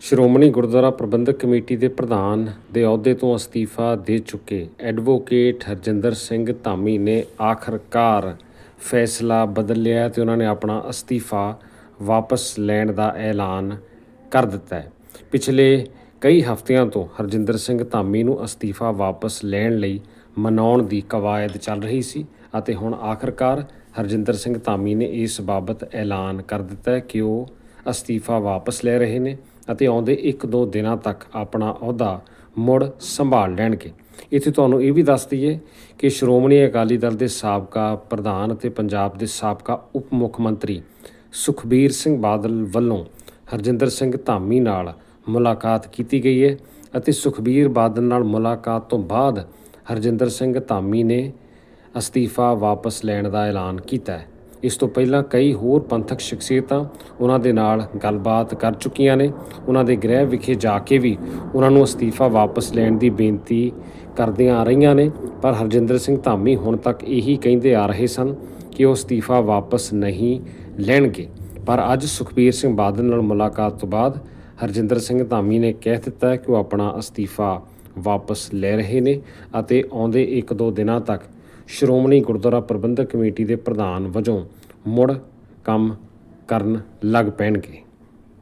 ਸ਼੍ਰੋਮਣੀ ਗੁਰਦੁਆਰਾ ਪ੍ਰਬੰਧਕ committee ਦੇ ਪ੍ਰਧਾਨ ਦੇ ਅਹੁਦੇ ਤੋਂ ਅਸਤੀਫਾ ਦੇ ਚੁੱਕੇ ਐਡਵੋਕੇਟ ਹਰਜਿੰਦਰ ਸਿੰਘ ਧਾਮੀ ਨੇ ਆਖਰਕਾਰ ਫੈਸਲਾ ਬਦਲ ਲਿਆ ਤੇ ਉਹਨਾਂ ਨੇ ਆਪਣਾ ਅਸਤੀਫਾ ਵਾਪਸ ਲੈਣ ਦਾ ਐਲਾਨ ਕਰ ਦਿੱਤਾ ਹੈ। ਪਿਛਲੇ ਕਈ ਹਫ਼ਤਿਆਂ ਤੋਂ ਹਰਜਿੰਦਰ ਸਿੰਘ ਧਾਮੀ ਨੂੰ ਅਸਤੀਫਾ ਵਾਪਸ ਲੈਣ ਲਈ ਮਨਾਉਣ ਦੀ ਕਵਾਇਦ ਚੱਲ ਰਹੀ ਸੀ ਅਤੇ ਹੁਣ ਆਖਰਕਾਰ ਹਰਜਿੰਦਰ ਸਿੰਘ ਧਾਮੀ ਨੇ ਇਸ ਬਾਬਤ ਐਲਾਨ ਕਰ ਦਿੱਤਾ ਹੈ ਕਿ ਉਹ ਅਸਤੀਫਾ ਵਾਪਸ ਲੈ ਰਹੇ ਨੇ। ਅਤੇ ਆਉਂਦੇ 1-2 ਦਿਨਾਂ ਤੱਕ ਆਪਣਾ ਅਹੁਦਾ ਮੁੜ ਸੰਭਾਲ ਲੈਣਗੇ। ਇੱਥੇ ਤੁਹਾਨੂੰ ਇਹ ਵੀ ਦੱਸ ਦਈਏ ਕਿ ਸ਼੍ਰੋਮਣੀ ਅਕਾਲੀ ਦਲ ਦੇ ਸਾਬਕਾ ਪ੍ਰਧਾਨ ਅਤੇ ਪੰਜਾਬ ਦੇ ਸਾਬਕਾ ਉਪ ਮੁੱਖ ਮੰਤਰੀ ਸੁਖਬੀਰ ਸਿੰਘ ਬਾਦਲ ਵੱਲੋਂ ਹਰਜਿੰਦਰ ਸਿੰਘ ਧਾਮੀ ਨਾਲ ਮੁਲਾਕਾਤ ਕੀਤੀ ਗਈ ਹੈ ਅਤੇ ਸੁਖਬੀਰ ਬਾਦਲ ਨਾਲ ਮੁਲਾਕਾਤ ਤੋਂ ਬਾਅਦ ਹਰਜਿੰਦਰ ਸਿੰਘ ਧਾਮੀ ਨੇ ਅਸਤੀਫਾ ਵਾਪਸ ਲੈਣ ਦਾ ਐਲਾਨ ਕੀਤਾ ਹੈ। ਇਸ ਤੋਂ ਪਹਿਲਾਂ ਕਈ ਹੋਰ ਪੰਥਕ ਸ਼ਖਸੀਅਤਾਂ ਉਹਨਾਂ ਦੇ ਨਾਲ ਗੱਲਬਾਤ ਕਰ ਚੁੱਕੀਆਂ ਨੇ। ਉਹਨਾਂ ਦੇ ਗ੍ਰਹਿ ਵਿਖੇ ਜਾ ਕੇ ਵੀ ਉਹਨਾਂ ਨੂੰ ਅਸਤੀਫਾ ਵਾਪਸ ਲੈਣ ਦੀ ਬੇਨਤੀ ਕਰਦੀਆਂ ਆ ਰਹੀਆਂ ਨੇ। ਪਰ ਹਰਜਿੰਦਰ ਸਿੰਘ ਧਾਮੀ ਹੁਣ ਤੱਕ ਇਹੀ ਕਹਿੰਦੇ ਆ ਰਹੇ ਸਨ ਕਿ ਉਹ ਅਸਤੀਫਾ ਵਾਪਸ ਨਹੀਂ ਲੈਣਗੇ। ਪਰ ਅੱਜ ਸੁਖਬੀਰ ਸਿੰਘ ਬਾਦਲ ਨਾਲ ਮੁਲਾਕਾਤ ਤੋਂ ਬਾਅਦ ਹਰਜਿੰਦਰ ਸਿੰਘ ਧਾਮੀ ਨੇ ਕਹਿ ਦਿੱਤਾ ਕਿ ਉਹ ਆਪਣਾ ਅਸਤੀਫਾ ਵਾਪਸ ਲੈ ਰਹੇ ਨੇ ਅਤੇ ਆਉਂਦੇ 1-2 ਦਿਨਾਂ ਤੱਕ ਸ਼੍ਰੋਮਣੀ ਗੁਰਦੁਆਰਾ ਪ੍ਰਬੰਧਕ ਕਮੇਟੀ ਦੇ ਪ੍ਰਧਾਨ ਵਜੋਂ ਮੁੜ ਕੰਮ ਕਰਨ ਲੱਗ ਪੈਣਗੇ।